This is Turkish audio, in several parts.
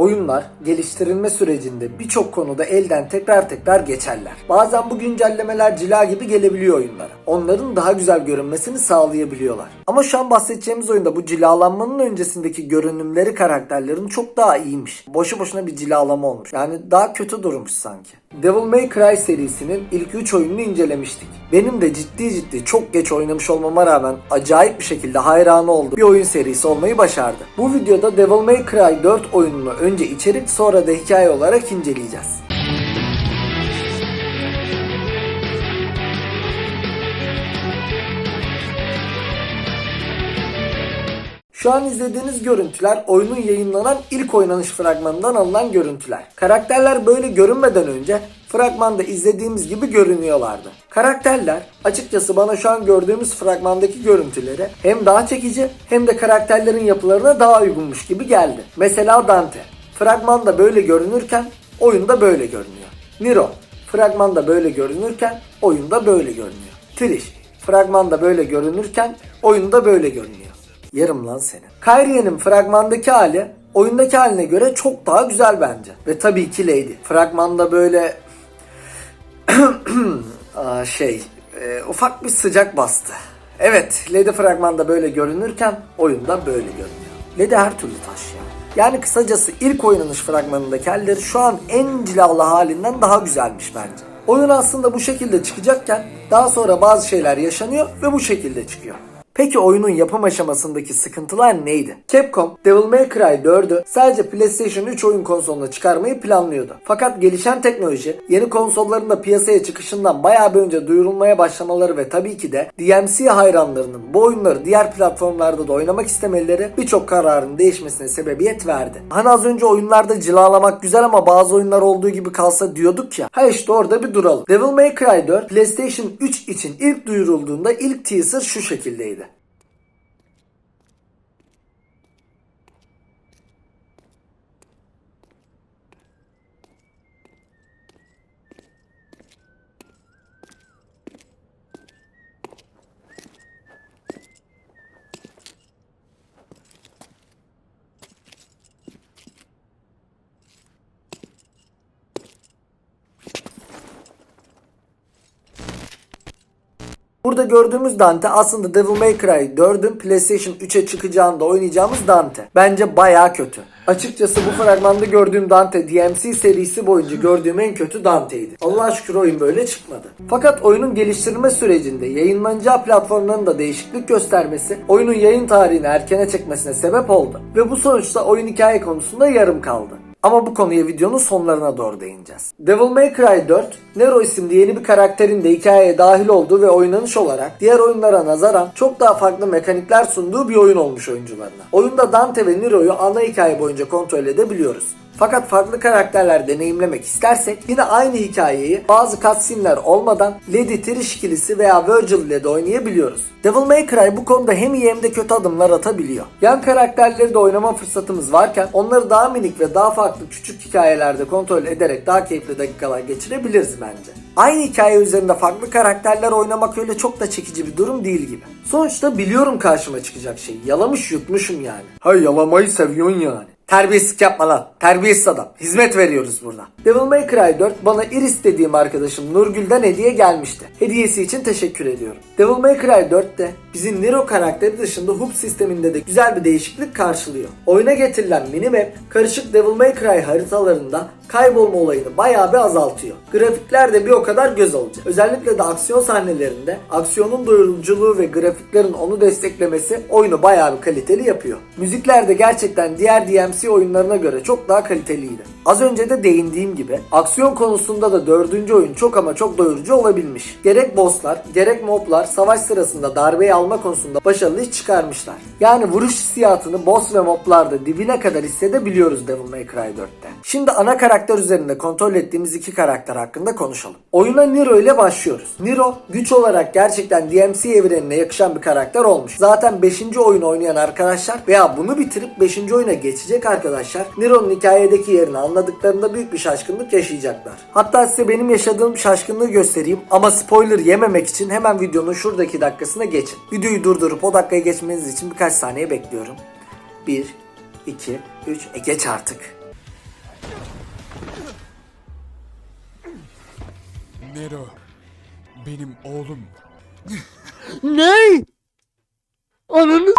Oyunlar geliştirilme sürecinde birçok konuda elden tekrar tekrar geçerler. Bazen bu güncellemeler cila gibi gelebiliyor oyunlara. Onların daha güzel görünmesini sağlayabiliyorlar. Ama şu an bahsedeceğimiz oyunda bu cilalanmanın öncesindeki görünümleri karakterlerin çok daha iyiymiş. Boşu boşuna bir cilalama olmuş. Yani daha kötü durmuş sanki. Devil May Cry serisinin ilk 3 oyununu incelemiştik. Benim de ciddi ciddi çok geç oynamış olmama rağmen acayip bir şekilde hayranı olduğum bir oyun serisi olmayı başardı. Bu videoda Devil May Cry 4 oyununu önce içerik sonra da hikaye olarak inceleyeceğiz. Şu an izlediğiniz görüntüler oyunun yayınlanan ilk oynanış fragmanından alınan görüntüler. Karakterler böyle görünmeden önce fragmanda izlediğimiz gibi görünüyorlardı. Karakterler açıkçası bana şu an gördüğümüz fragmandaki görüntüleri hem daha çekici hem de karakterlerin yapılarına daha uygunmuş gibi geldi. Mesela Dante. Fragmanda böyle görünürken oyunda böyle görünüyor. Nero. Fragmanda böyle görünürken oyunda böyle görünüyor. Trish. Fragmanda böyle görünürken oyunda böyle görünüyor. Yarım lan seni. Kyrie'nin fragmandaki hali oyundaki haline göre çok daha güzel bence. Ve tabii ki Lady. Fragmanda böyle şey e, ufak bir sıcak bastı. Evet Lady fragmanda böyle görünürken oyunda böyle görünüyor. Lady her türlü taş ya. Yani kısacası ilk oynanış fragmanındaki halleri şu an en cilalı halinden daha güzelmiş bence. Oyun aslında bu şekilde çıkacakken daha sonra bazı şeyler yaşanıyor ve bu şekilde çıkıyor. Peki oyunun yapım aşamasındaki sıkıntılar neydi? Capcom, Devil May Cry 4'ü sadece PlayStation 3 oyun konsoluna çıkarmayı planlıyordu. Fakat gelişen teknoloji, yeni konsolların da piyasaya çıkışından bayağı bir önce duyurulmaya başlamaları ve tabii ki de DMC hayranlarının bu oyunları diğer platformlarda da oynamak istemeleri birçok kararın değişmesine sebebiyet verdi. Hani az önce oyunlarda cilalamak güzel ama bazı oyunlar olduğu gibi kalsa diyorduk ya. Ha işte orada bir duralım. Devil May Cry 4 PlayStation 3 için ilk duyurulduğunda ilk teaser şu şekildeydi. Burada gördüğümüz Dante aslında Devil May Cry 4'ün PlayStation 3'e çıkacağında oynayacağımız Dante. Bence baya kötü. Açıkçası bu fragmanda gördüğüm Dante DMC serisi boyunca gördüğüm en kötü Dante'ydi. Allah'a şükür oyun böyle çıkmadı. Fakat oyunun geliştirme sürecinde yayınlanacağı platformların da değişiklik göstermesi oyunun yayın tarihini erkene çekmesine sebep oldu. Ve bu sonuçta oyun hikaye konusunda yarım kaldı. Ama bu konuya videonun sonlarına doğru değineceğiz. Devil May Cry 4, Nero isimli yeni bir karakterin de hikayeye dahil olduğu ve oynanış olarak diğer oyunlara nazaran çok daha farklı mekanikler sunduğu bir oyun olmuş oyuncularına. Oyunda Dante ve Nero'yu ana hikaye boyunca kontrol edebiliyoruz. Fakat farklı karakterler deneyimlemek istersek yine aynı hikayeyi bazı cutscene'ler olmadan Lady Trish ikilisi veya Virgil ile de oynayabiliyoruz. Devil May Cry bu konuda hem iyi hem de kötü adımlar atabiliyor. Yan karakterleri de oynama fırsatımız varken onları daha minik ve daha farklı küçük hikayelerde kontrol ederek daha keyifli dakikalar geçirebiliriz bence. Aynı hikaye üzerinde farklı karakterler oynamak öyle çok da çekici bir durum değil gibi. Sonuçta biliyorum karşıma çıkacak şeyi. Yalamış yutmuşum yani. Hay yalamayı seviyorsun yani. Terbiyesizlik yapma lan. Terbiyesiz adam. Hizmet veriyoruz burada. Devil May Cry 4 bana Iris dediğim arkadaşım Nurgül'den hediye gelmişti. Hediyesi için teşekkür ediyorum. Devil May Cry 4 de bizim Nero karakteri dışında hub sisteminde de güzel bir değişiklik karşılıyor. Oyuna getirilen minimap karışık Devil May Cry haritalarında kaybolma olayını bayağı bir azaltıyor. Grafikler de bir o kadar göz alıcı. Özellikle de aksiyon sahnelerinde aksiyonun doyuruculuğu ve grafiklerin onu desteklemesi oyunu bayağı bir kaliteli yapıyor. Müzikler de gerçekten diğer DMC oyunlarına göre çok daha kaliteliydi. Az önce de değindiğim gibi aksiyon konusunda da dördüncü oyun çok ama çok doyurucu olabilmiş. Gerek bosslar gerek moblar savaş sırasında darbeyi alma konusunda başarılı iş çıkarmışlar. Yani vuruş hissiyatını boss ve moblarda dibine kadar hissedebiliyoruz Devil May Cry 4'te. Şimdi ana karakter üzerinde kontrol ettiğimiz iki karakter hakkında konuşalım. Oyuna Nero ile başlıyoruz. Nero güç olarak gerçekten DMC evrenine yakışan bir karakter olmuş. Zaten 5. oyun oynayan arkadaşlar veya bunu bitirip 5. oyuna geçecek arkadaşlar Nero'nun hikayedeki yerini anladıklarında büyük bir şaşkınlık yaşayacaklar. Hatta size benim yaşadığım şaşkınlığı göstereyim ama spoiler yememek için hemen videonun şuradaki dakikasına geçin. Videoyu durdurup o dakikaya geçmeniz için birkaç saniye bekliyorum. 1, 2, 3, e geç artık. Nero benim oğlum. Ne? Ananı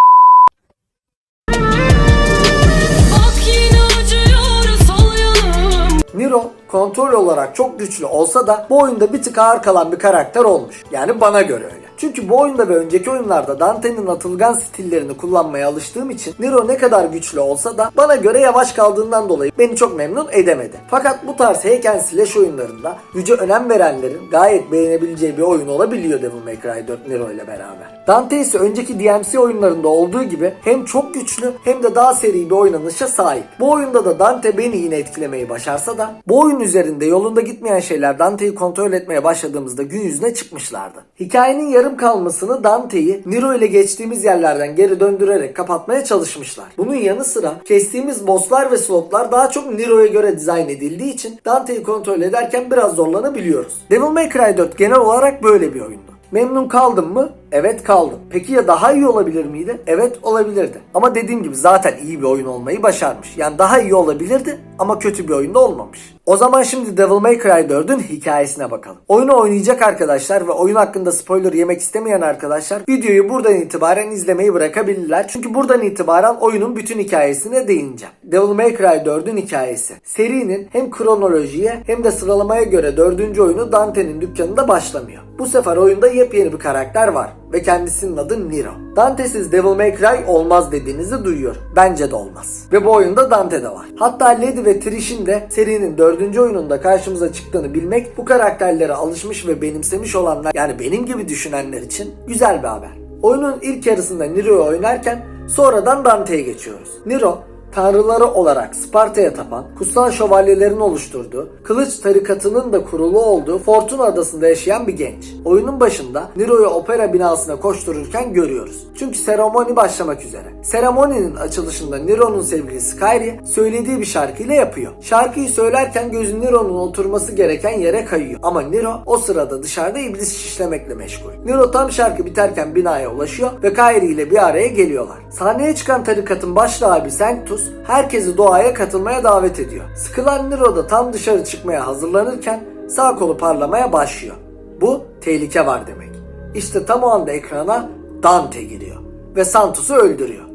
Nero kontrol olarak çok güçlü olsa da bu oyunda bir tık ağır kalan bir karakter olmuş. Yani bana göre öyle. Çünkü bu oyunda ve önceki oyunlarda Dante'nin atılgan stillerini kullanmaya alıştığım için Nero ne kadar güçlü olsa da bana göre yavaş kaldığından dolayı beni çok memnun edemedi. Fakat bu tarz and slash oyunlarında güce önem verenlerin gayet beğenebileceği bir oyun olabiliyor Devil May Cry 4 Nero ile beraber. Dante ise önceki DMC oyunlarında olduğu gibi hem çok güçlü hem de daha seri bir oynanışa sahip. Bu oyunda da Dante beni yine etkilemeyi başarsa da bu oyun üzerinde yolunda gitmeyen şeyler Dante'yi kontrol etmeye başladığımızda gün yüzüne çıkmışlardı. Hikayenin yarım kalmasını Dante'yi Nero ile geçtiğimiz yerlerden geri döndürerek kapatmaya çalışmışlar. Bunun yanı sıra kestiğimiz bosslar ve slotlar daha çok Nero'ya göre dizayn edildiği için Dante'yi kontrol ederken biraz zorlanabiliyoruz. Devil May Cry 4 genel olarak böyle bir oyundu. Memnun kaldım mı? Evet kaldım. Peki ya daha iyi olabilir miydi? Evet olabilirdi. Ama dediğim gibi zaten iyi bir oyun olmayı başarmış. Yani daha iyi olabilirdi ama kötü bir oyunda olmamış. O zaman şimdi Devil May Cry 4'ün hikayesine bakalım. Oyunu oynayacak arkadaşlar ve oyun hakkında spoiler yemek istemeyen arkadaşlar videoyu buradan itibaren izlemeyi bırakabilirler. Çünkü buradan itibaren oyunun bütün hikayesine değineceğim. Devil May Cry 4'ün hikayesi. Serinin hem kronolojiye hem de sıralamaya göre dördüncü oyunu Dante'nin dükkanında başlamıyor. Bu sefer oyunda yepyeni bir karakter var ve kendisinin adı Nero. Dante'siz Devil May Cry olmaz dediğinizi duyuyor. Bence de olmaz. Ve bu oyunda Dante de var. Hatta Lady ve Trish'in de serinin dördüncü oyununda karşımıza çıktığını bilmek bu karakterlere alışmış ve benimsemiş olanlar yani benim gibi düşünenler için güzel bir haber. Oyunun ilk yarısında Nero'yu oynarken sonradan Dante'ye geçiyoruz. Nero tanrıları olarak Sparta'ya tapan, kutsal şövalyelerin oluşturduğu, kılıç tarikatının da kurulu olduğu Fortuna adasında yaşayan bir genç. Oyunun başında Nero'yu opera binasına koştururken görüyoruz. Çünkü seremoni başlamak üzere. Seremoninin açılışında Nero'nun sevgilisi Kyrie söylediği bir şarkıyla yapıyor. Şarkıyı söylerken gözü Nero'nun oturması gereken yere kayıyor. Ama Nero o sırada dışarıda iblis şişlemekle meşgul. Nero tam şarkı biterken binaya ulaşıyor ve Kyrie ile bir araya geliyorlar. Sahneye çıkan tarikatın baş rahibi Sanctus herkesi doğaya katılmaya davet ediyor. Sıkılan Nero da tam dışarı çıkmaya hazırlanırken sağ kolu parlamaya başlıyor. Bu tehlike var demek. İşte tam o anda ekrana Dante giriyor ve Santus'u öldürüyor.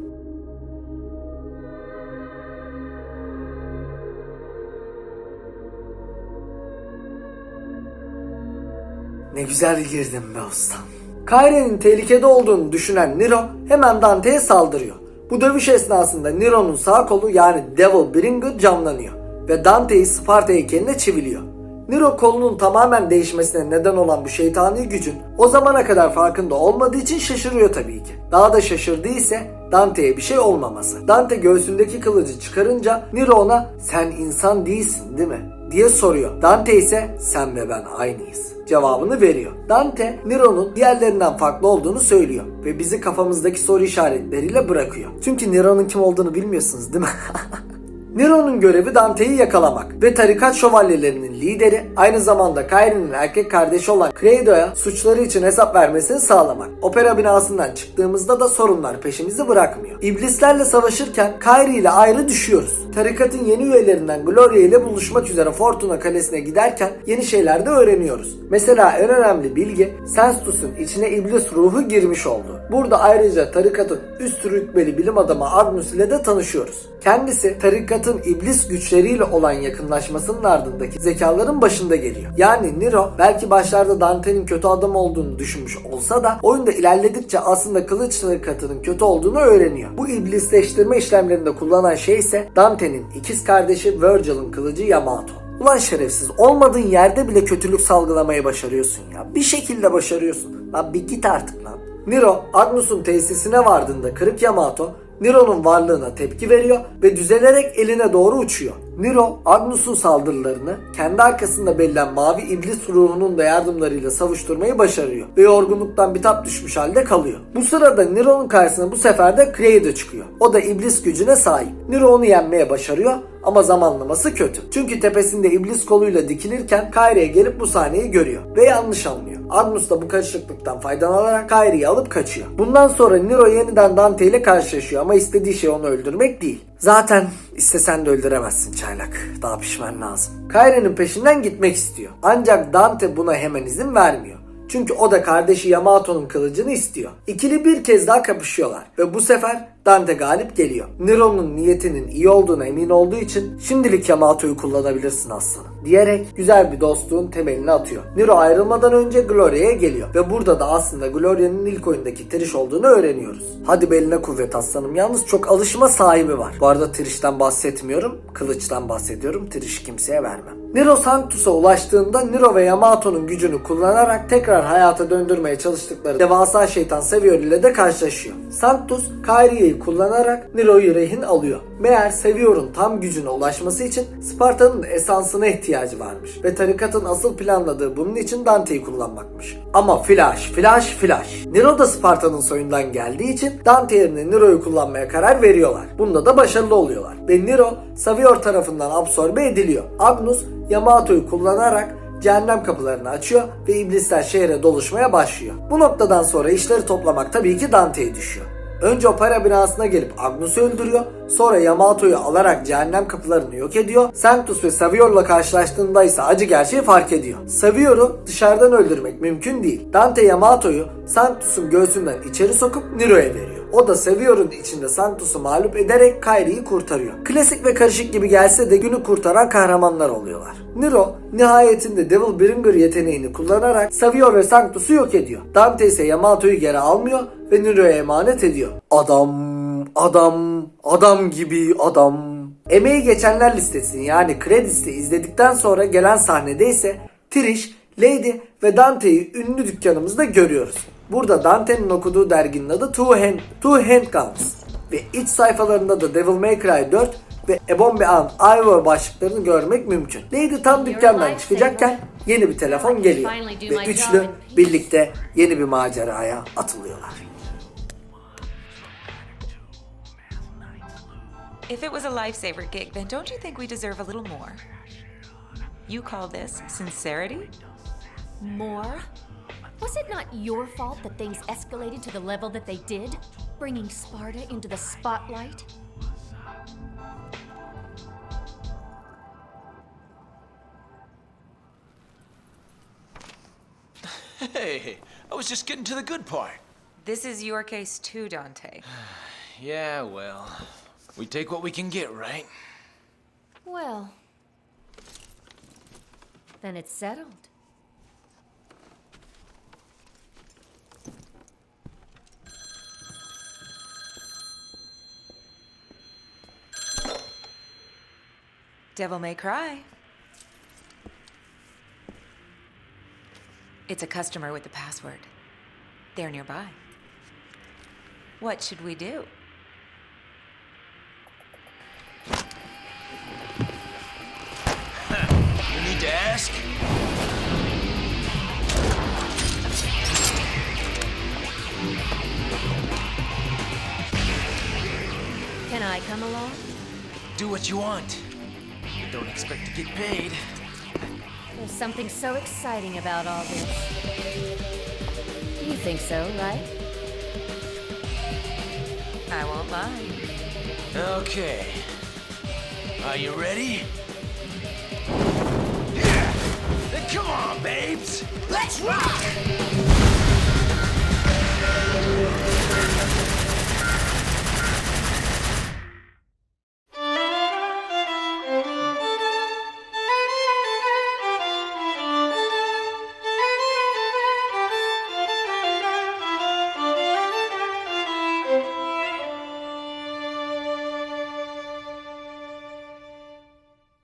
Ne güzel girdin be ustam. Kaire'nin tehlikede olduğunu düşünen Nero hemen Dante'ye saldırıyor. Bu dövüş esnasında Nero'nun sağ kolu yani Devil Bringer canlanıyor ve Dante'yi Sparta heykeline çiviliyor. Nero kolunun tamamen değişmesine neden olan bu şeytani gücün o zamana kadar farkında olmadığı için şaşırıyor tabii ki. Daha da şaşırdığı ise Dante'ye bir şey olmaması. Dante göğsündeki kılıcı çıkarınca Nero ona sen insan değilsin değil mi? diye soruyor. Dante ise sen ve ben aynıyız cevabını veriyor. Dante Nero'nun diğerlerinden farklı olduğunu söylüyor ve bizi kafamızdaki soru işaretleriyle bırakıyor. Çünkü Nero'nun kim olduğunu bilmiyorsunuz değil mi? Nero'nun görevi Dante'yi yakalamak ve tarikat şövalyelerinin lideri aynı zamanda Kyrie'nin erkek kardeşi olan Credo'ya suçları için hesap vermesini sağlamak. Opera binasından çıktığımızda da sorunlar peşimizi bırakmıyor. İblislerle savaşırken Kyrie ile ayrı düşüyoruz. Tarikatın yeni üyelerinden Gloria ile buluşmak üzere Fortuna Kalesi'ne giderken yeni şeyler de öğreniyoruz. Mesela en önemli bilgi Senstus'un içine iblis ruhu girmiş oldu. Burada ayrıca tarikatın üst rütbeli bilim adamı Agnus ile de tanışıyoruz. Kendisi tarikatın iblis güçleriyle olan yakınlaşmasının ardındaki zekaların başında geliyor. Yani Nero belki başlarda Dante'nin kötü adam olduğunu düşünmüş olsa da oyunda ilerledikçe aslında kılıç tarikatının kötü olduğunu öğreniyor. Bu iblisleştirme işlemlerinde kullanan şey ise Dante'nin ikiz kardeşi Virgil'ın kılıcı Yamato. Ulan şerefsiz olmadığın yerde bile kötülük salgılamayı başarıyorsun ya. Bir şekilde başarıyorsun. Lan bir git artık lan. Nero Agnus'un tesisine vardığında kırık Yamato Nero'nun varlığına tepki veriyor ve düzelerek eline doğru uçuyor. Nero, Agnus'un saldırılarını kendi arkasında belirlen mavi iblis ruhunun da yardımlarıyla savuşturmayı başarıyor ve yorgunluktan bitap düşmüş halde kalıyor. Bu sırada Nero'nun karşısına bu sefer de Credo çıkıyor. O da iblis gücüne sahip. Nero onu yenmeye başarıyor ama zamanlaması kötü. Çünkü tepesinde iblis koluyla dikilirken Kyrie'ye gelip bu sahneyi görüyor ve yanlış anlıyor. Agnus da bu karışıklıktan faydalanarak Kyrie'yi alıp kaçıyor. Bundan sonra Nero yeniden Dante ile karşılaşıyor ama istediği şey onu öldürmek değil. Zaten istesen de öldüremezsin çaylak. Daha pişman lazım. Kaire'nin peşinden gitmek istiyor. Ancak Dante buna hemen izin vermiyor. Çünkü o da kardeşi Yamato'nun kılıcını istiyor. İkili bir kez daha kapışıyorlar ve bu sefer Dante galip geliyor. Nero'nun niyetinin iyi olduğuna emin olduğu için şimdilik Yamato'yu kullanabilirsin aslanım diyerek güzel bir dostluğun temelini atıyor. Nero ayrılmadan önce Gloria'ya geliyor ve burada da aslında Gloria'nın ilk oyundaki Trish olduğunu öğreniyoruz. Hadi beline kuvvet aslanım yalnız çok alışma sahibi var. Bu arada Trish'ten bahsetmiyorum, kılıçtan bahsediyorum. Trish kimseye vermem. Nero Sanctus'a ulaştığında Nero ve Yamato'nun gücünü kullanarak tekrar hayata döndürmeye çalıştıkları devasa şeytan Savior ile de karşılaşıyor. Sanctus Kyrie'yi kullanarak Nero'yu rehin alıyor. Meğer Savior'un tam gücüne ulaşması için Sparta'nın esansına ihtiyacı varmış ve tarikatın asıl planladığı bunun için Dante'yi kullanmakmış. Ama flash, flash, flash. Nero da Sparta'nın soyundan geldiği için Dante yerine Nero'yu kullanmaya karar veriyorlar. Bunda da başarılı oluyorlar. Ve Nero Savior tarafından absorbe ediliyor. Agnus Yamato'yu kullanarak cehennem kapılarını açıyor ve iblisler şehre doluşmaya başlıyor. Bu noktadan sonra işleri toplamak tabii ki Dante'ye düşüyor. Önce opera binasına gelip Agnus'u öldürüyor. Sonra Yamato'yu alarak cehennem kapılarını yok ediyor. Sanctus ve Savior'la karşılaştığında ise acı gerçeği fark ediyor. Savior'u dışarıdan öldürmek mümkün değil. Dante Yamato'yu Sanctus'un göğsünden içeri sokup Nero'ya veriyor. O da Savior'un içinde Sanctus'u mağlup ederek Kyrie'yi kurtarıyor. Klasik ve karışık gibi gelse de günü kurtaran kahramanlar oluyorlar. Nero nihayetinde Devil Bringer yeteneğini kullanarak Savior ve Sanctus'u yok ediyor. Dante ise Yamato'yu geri almıyor ve Nero'ya emanet ediyor. Adam, adam, adam gibi adam. Emeği geçenler listesini yani kredisi izledikten sonra gelen sahnede ise Trish, Lady ve Dante'yi ünlü dükkanımızda görüyoruz. Burada Dante'nin okuduğu derginin adı Two, Hand, Two Handguns ve iç sayfalarında da Devil May Cry 4 ve Ebombe An Ivor başlıklarını görmek mümkün. Lady tam dükkandan çıkacakken yeni bir telefon geliyor ve üçlü birlikte yeni bir maceraya atılıyorlar. If it was a lifesaver gig, then don't you think we deserve a little more? You call this sincerity? More? Was it not your fault that things escalated to the level that they did? Bringing Sparta into the spotlight? Hey, I was just getting to the good part. This is your case too, Dante. Yeah, well, we take what we can get, right? Well, then it's settled. Devil may cry. It's a customer with the password. They're nearby. What should we do? You need to ask? Can I come along? Do what you want. But don't expect to get paid. There's something so exciting about all this. You think so, right? I won't lie. Okay. Are you ready? Yeah! Then come on, babes! Let's rock!